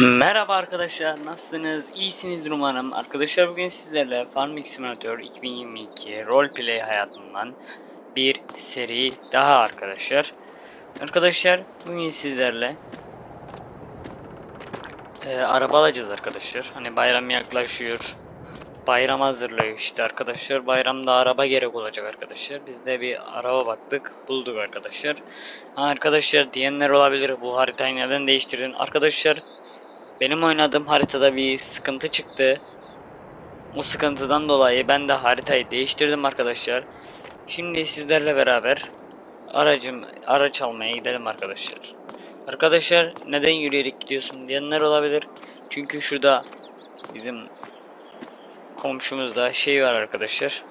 Merhaba arkadaşlar nasılsınız? İyisiniz umarım. Arkadaşlar bugün sizlerle Farming Simulator 2022 Roleplay hayatından bir seri daha arkadaşlar. Arkadaşlar bugün sizlerle e, araba alacağız arkadaşlar. Hani bayram yaklaşıyor. Bayram hazırlıyor işte arkadaşlar. Bayramda araba gerek olacak arkadaşlar. Biz de bir araba baktık. Bulduk arkadaşlar. Ha, arkadaşlar diyenler olabilir. Bu haritayı neden değiştirdin? Arkadaşlar benim oynadığım haritada bir sıkıntı çıktı. O sıkıntıdan dolayı ben de haritayı değiştirdim arkadaşlar. Şimdi sizlerle beraber aracım araç almaya gidelim arkadaşlar. Arkadaşlar neden yürüyerek gidiyorsun diyenler olabilir. Çünkü şurada bizim komşumuzda şey var arkadaşlar.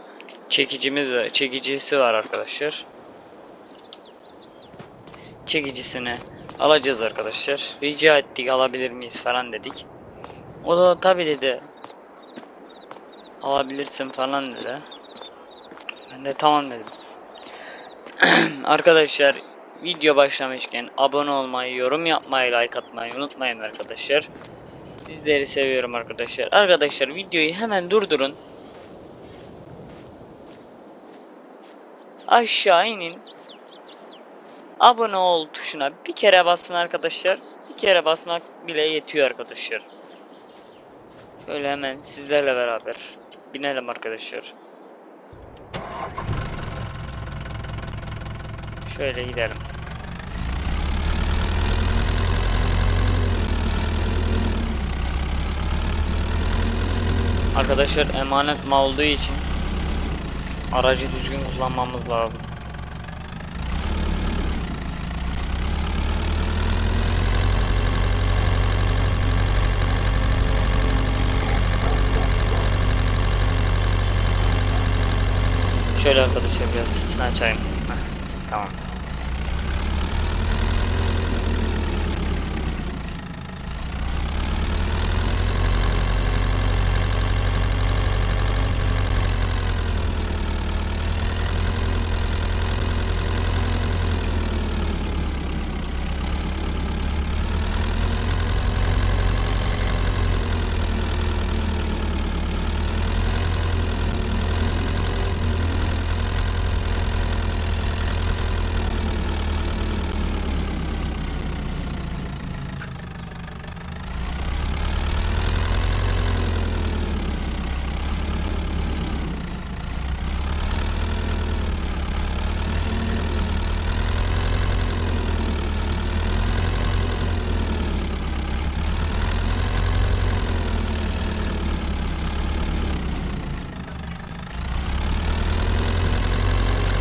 Çekicimiz çekicisi var arkadaşlar. Çekicisini alacağız arkadaşlar. Rica ettik alabilir miyiz falan dedik. O da tabi dedi. Alabilirsin falan dedi. Ben de tamam dedim. arkadaşlar video başlamışken abone olmayı, yorum yapmayı, like atmayı unutmayın arkadaşlar. Sizleri seviyorum arkadaşlar. Arkadaşlar videoyu hemen durdurun. Aşağı inin. Abone ol tuşuna bir kere basın arkadaşlar. Bir kere basmak bile yetiyor arkadaşlar. Şöyle hemen sizlerle beraber binelim arkadaşlar. Şöyle gidelim. Arkadaşlar emanet mal olduğu için aracı düzgün kullanmamız lazım. Şöyle arkadaşlar biraz sesini açayım. Heh, tamam.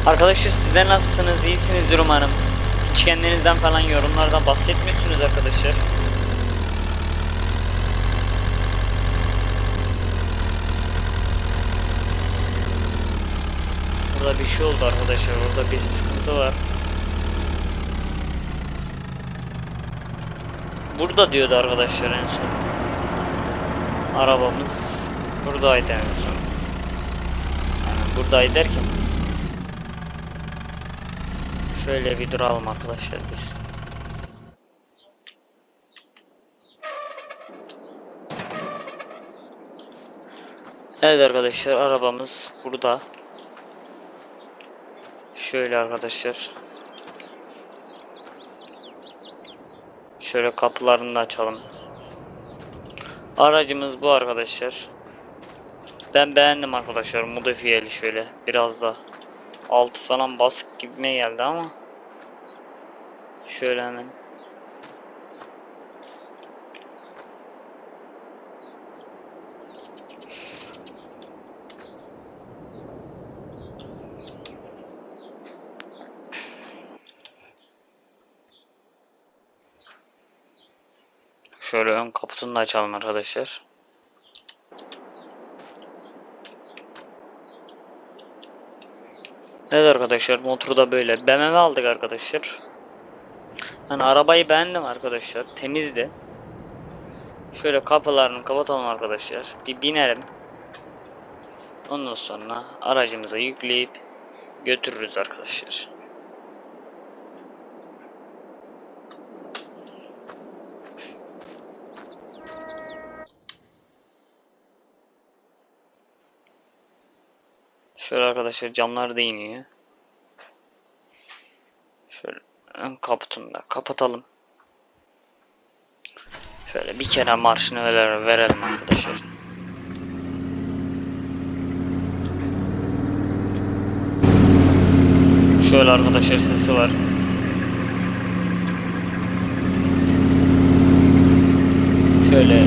Arkadaşlar sizler nasılsınız? İyisinizdir umarım. Hiç kendinizden falan yorumlarda bahsetmiyorsunuz arkadaşlar. Burada bir şey oldu arkadaşlar. Orada bir sıkıntı var. Burada diyordu arkadaşlar en son. Arabamız buradaydı en son. Yani buradaydı derken Şöyle bir duralım arkadaşlar biz. Evet arkadaşlar arabamız burada. Şöyle arkadaşlar. Şöyle kapılarını da açalım. Aracımız bu arkadaşlar. Ben beğendim arkadaşlar modifiyeli şöyle biraz da altı falan basık gibime geldi ama şöyle hemen Şöyle ön kaputunu da açalım arkadaşlar. Evet arkadaşlar motoru da böyle. BMW aldık arkadaşlar. Yani arabayı beğendim arkadaşlar. Temizdi. Şöyle kapılarını kapatalım arkadaşlar. Bir binelim. Ondan sonra aracımıza yükleyip götürürüz arkadaşlar. Şöyle arkadaşlar camlar da iniyor. Şöyle kaputunu da kapatalım. Şöyle bir kere marşını verelim arkadaşlar. Şöyle arkadaşlar sesi var. Şöyle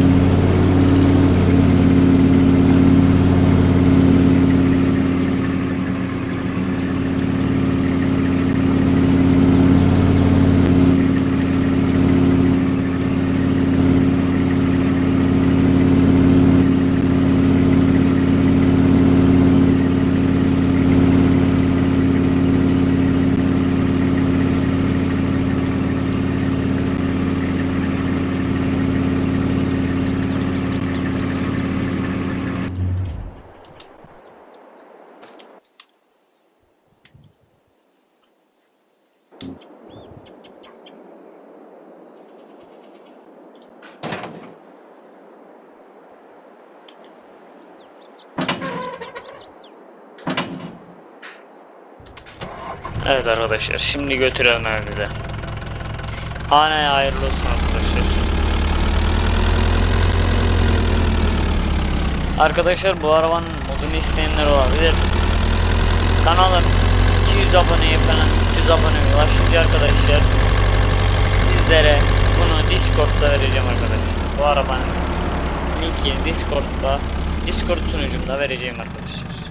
Evet arkadaşlar şimdi götürelim evimize. Haneye hayırlı olsun arkadaşlar. Arkadaşlar bu arabanın modunu isteyenler olabilir. Kanalım 200 aboneye falan 300 aboneye ulaşınca arkadaşlar sizlere bunu Discord'da vereceğim arkadaşlar. Bu arabanın linkini Discord'da Discord sunucumda vereceğim arkadaşlar.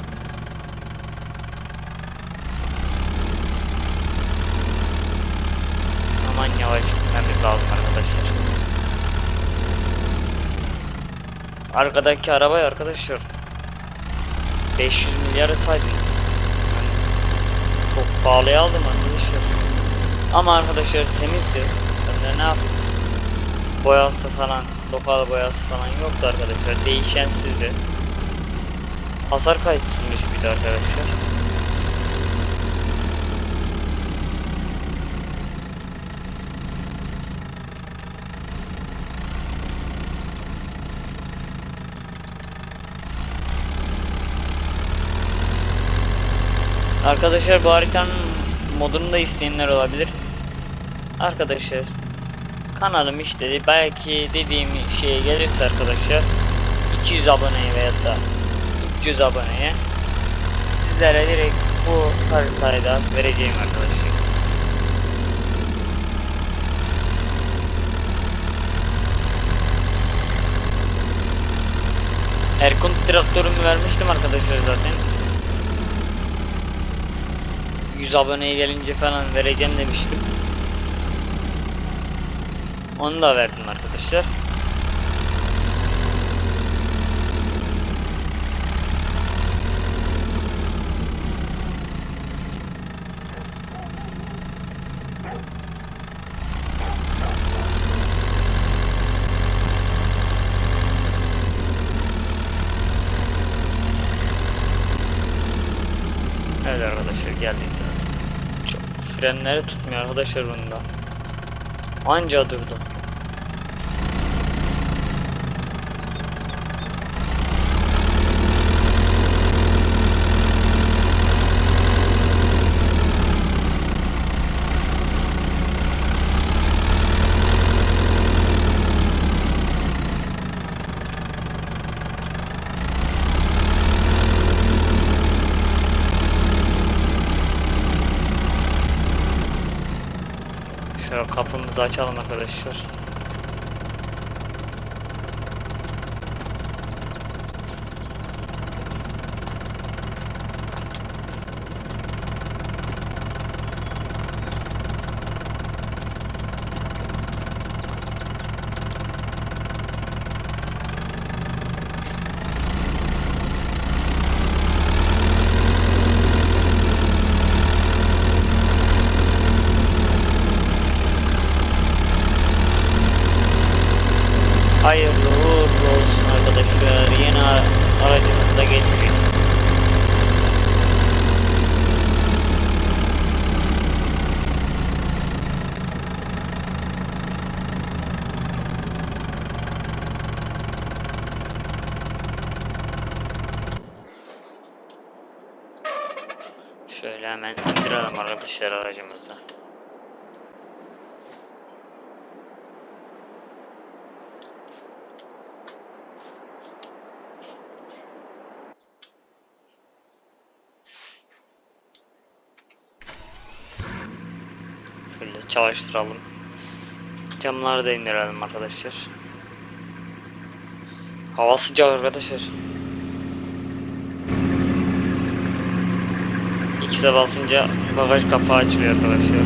Aman yavaş gitmemiz lazım arkadaşlar. Arkadaki arabayı arkadaşlar 500 milyarı saydım. Yani çok pahalıya aldım arkadaşlar. Ama arkadaşlar temizdi. Ben de ne yapayım? Boyası falan, lokal boyası falan yoktu arkadaşlar. Değişensizdi. Hasar kayıtsızmış bir de arkadaşlar. Arkadaşlar bu haritanın modunu da isteyenler olabilir. Arkadaşlar kanalım işte belki dediğim şeye gelirse arkadaşlar 200 aboneye veya da 300 aboneye sizlere direkt bu haritayı da vereceğim arkadaşlar. Erkun traktörümü vermiştim arkadaşlar zaten. 100 aboneye gelince falan vereceğim demiştim. Onu da verdim arkadaşlar. Evet arkadaşlar geldik zaten. Çok frenleri tutmuyor arkadaşlar bunda. Anca durdu. Şöyle kapımızı açalım arkadaşlar. Hayırlı uğurlu olsun arkadaşlar. Yeni ara- aracımızı da getirdik. Şöyle hemen indirelim arkadaşlar aracımızı. Şöyle çalıştıralım. Camları da indirelim arkadaşlar. Hava sıcak arkadaşlar. X'e basınca bagaj kapağı açılıyor arkadaşlar.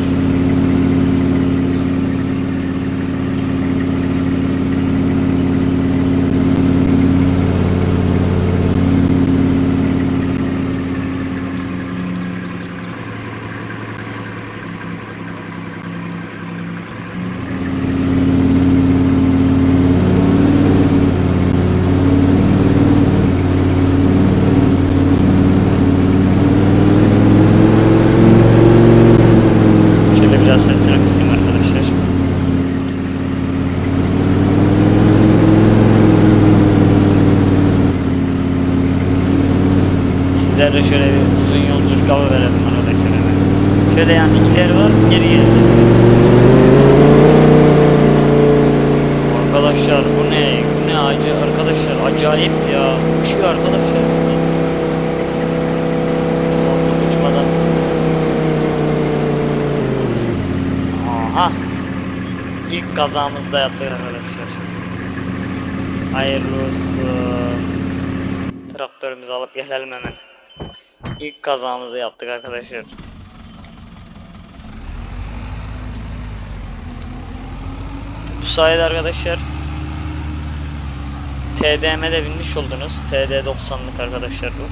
Şöyle biraz sesini kısayım arkadaşlar. Sizlerle şöyle bir uzun yolculuk hava verelim arkadaşlar hemen. Şöyle yani ileri var geri geri. Arkadaşlar bu ne? Bu ne acı arkadaşlar acayip ya. Uçuyor arkadaşlar. Fazla uçmadan Aha. İlk kazamızda yaptık arkadaşlar. Hayırlı olsun. Traktörümüzü alıp gelelim hemen. İlk kazamızı yaptık arkadaşlar. Bu sayede arkadaşlar TDM'de binmiş oldunuz. TD 90'lık arkadaşlar bu.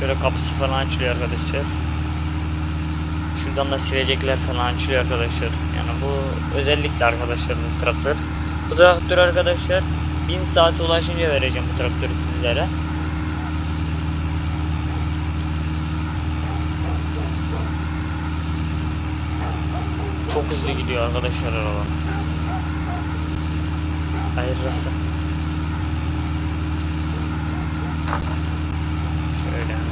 Şöyle kapısı falan açılıyor arkadaşlar. Şuradan da silecekler falan açılıyor arkadaşlar. Yani bu özellikle arkadaşlar bu traktör. Bu traktör arkadaşlar 1000 saate ulaşınca vereceğim bu traktörü sizlere. Çok hızlı gidiyor arkadaşlar araba. Hayırlısı. Şöyle.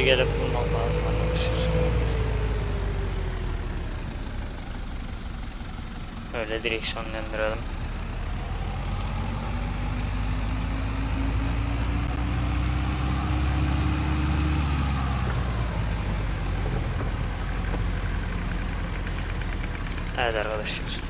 Hızlı gelip bulmam lazım arkadaşlar. Öyle direksiyon döndürelim. Evet arkadaşlar.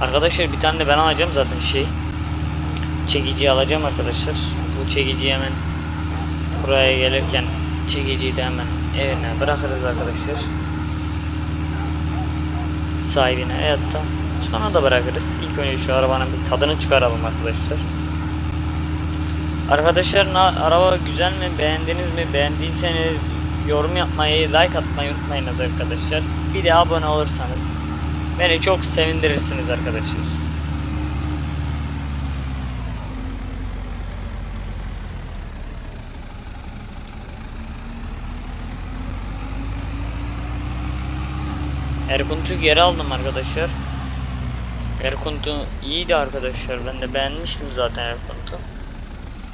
Arkadaşlar bir tane de ben alacağım zaten şey. Çekici alacağım arkadaşlar. Bu çekiciyi hemen buraya gelirken çekiciyi de hemen evine bırakırız arkadaşlar. Sahibine hayatta. Sonra da bırakırız. İlk önce şu arabanın bir tadını çıkaralım arkadaşlar. Arkadaşlar araba güzel mi? Beğendiniz mi? Beğendiyseniz yorum yapmayı, like atmayı unutmayınız arkadaşlar. Bir de abone olursanız beni çok sevindirirsiniz arkadaşlar. Erkunt'u geri aldım arkadaşlar. Erkunt'u iyiydi arkadaşlar. Ben de beğenmiştim zaten Erkunt'u.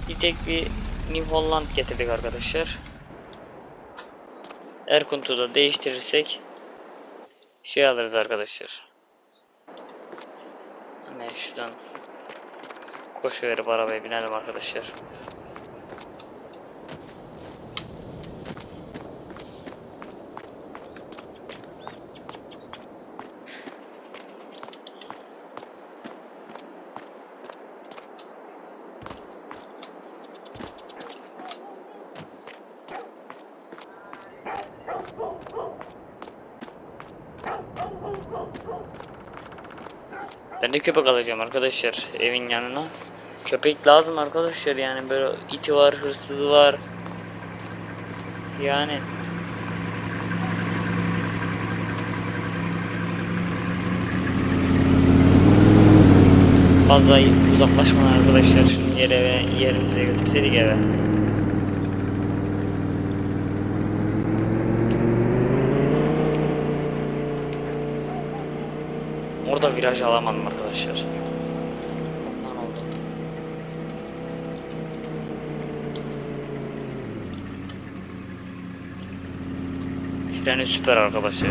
Bir tek bir New Holland getirdik arkadaşlar. Erkunt'u da değiştirirsek şey alırız arkadaşlar. Hemen şuradan koşu verip arabaya binelim arkadaşlar. De köpek alacağım arkadaşlar evin yanına. Köpek lazım arkadaşlar yani böyle iti var, hırsızı var. Yani fazla uzaklaşmadan arkadaşlar şunu yere yerimize götürseydik eve. Orada viraj alamadım arkadaşlar. Ondan oldu. Freni süper arkadaşlar.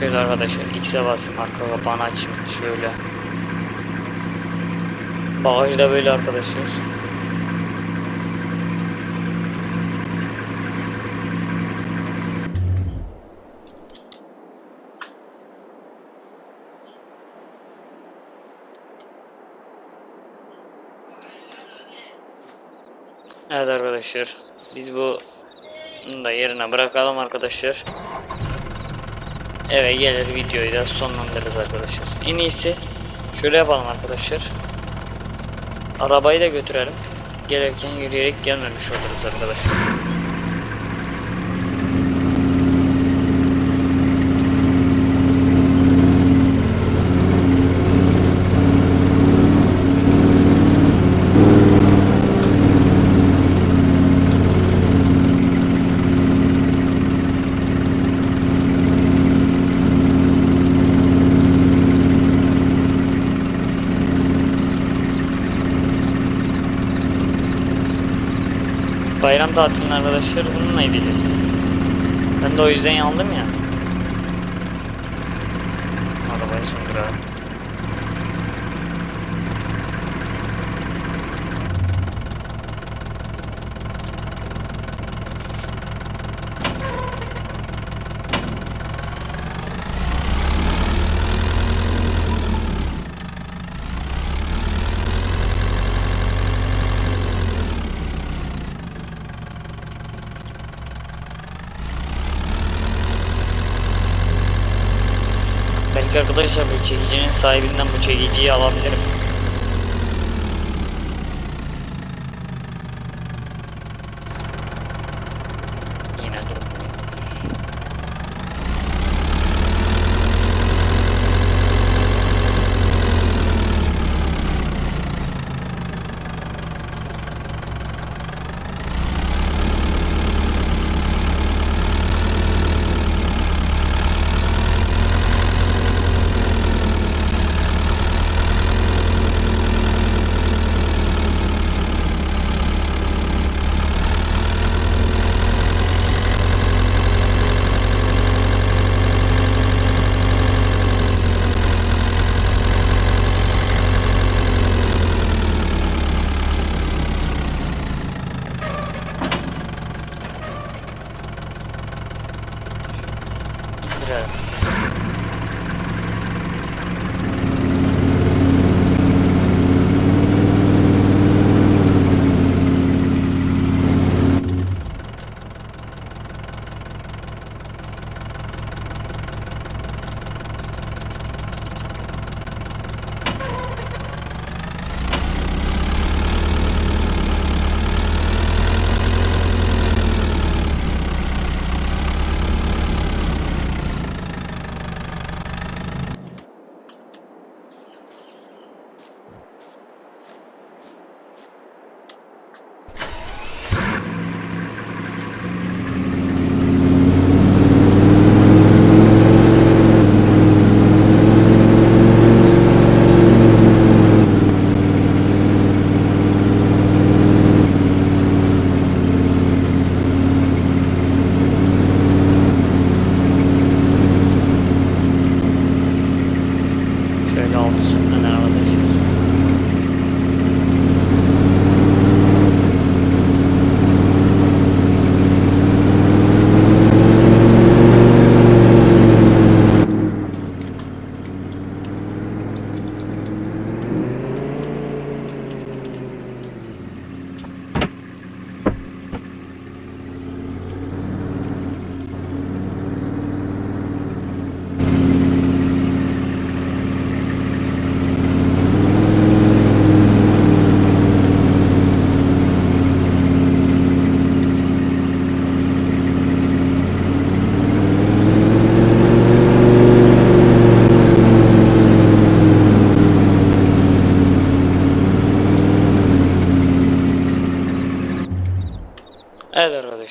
Şöyle arkadaşlar X'e basayım arka kapağını açayım şöyle. Bagaj da böyle arkadaşlar. Evet arkadaşlar biz bu da yerine bırakalım arkadaşlar. Eve gelir videoyu da sonlandırırız arkadaşlar. En iyisi şöyle yapalım arkadaşlar. Arabayı da götürelim. Gelirken yürüyerek gelmemiş oluruz arkadaşlar. Bayram tatilinde arkadaşlar bununla gideceğiz. Ben de o yüzden yandım ya. Arabayı söndürelim. Belki arkadaşlar bu çekicinin sahibinden bu çekiciyi alabilirim.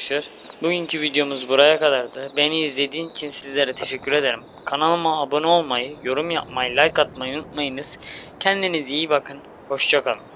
Arkadaşlar. Bugünkü videomuz buraya kadardı. Beni izlediğin için sizlere teşekkür ederim. Kanalıma abone olmayı, yorum yapmayı, like atmayı unutmayınız. Kendinize iyi bakın. Hoşçakalın.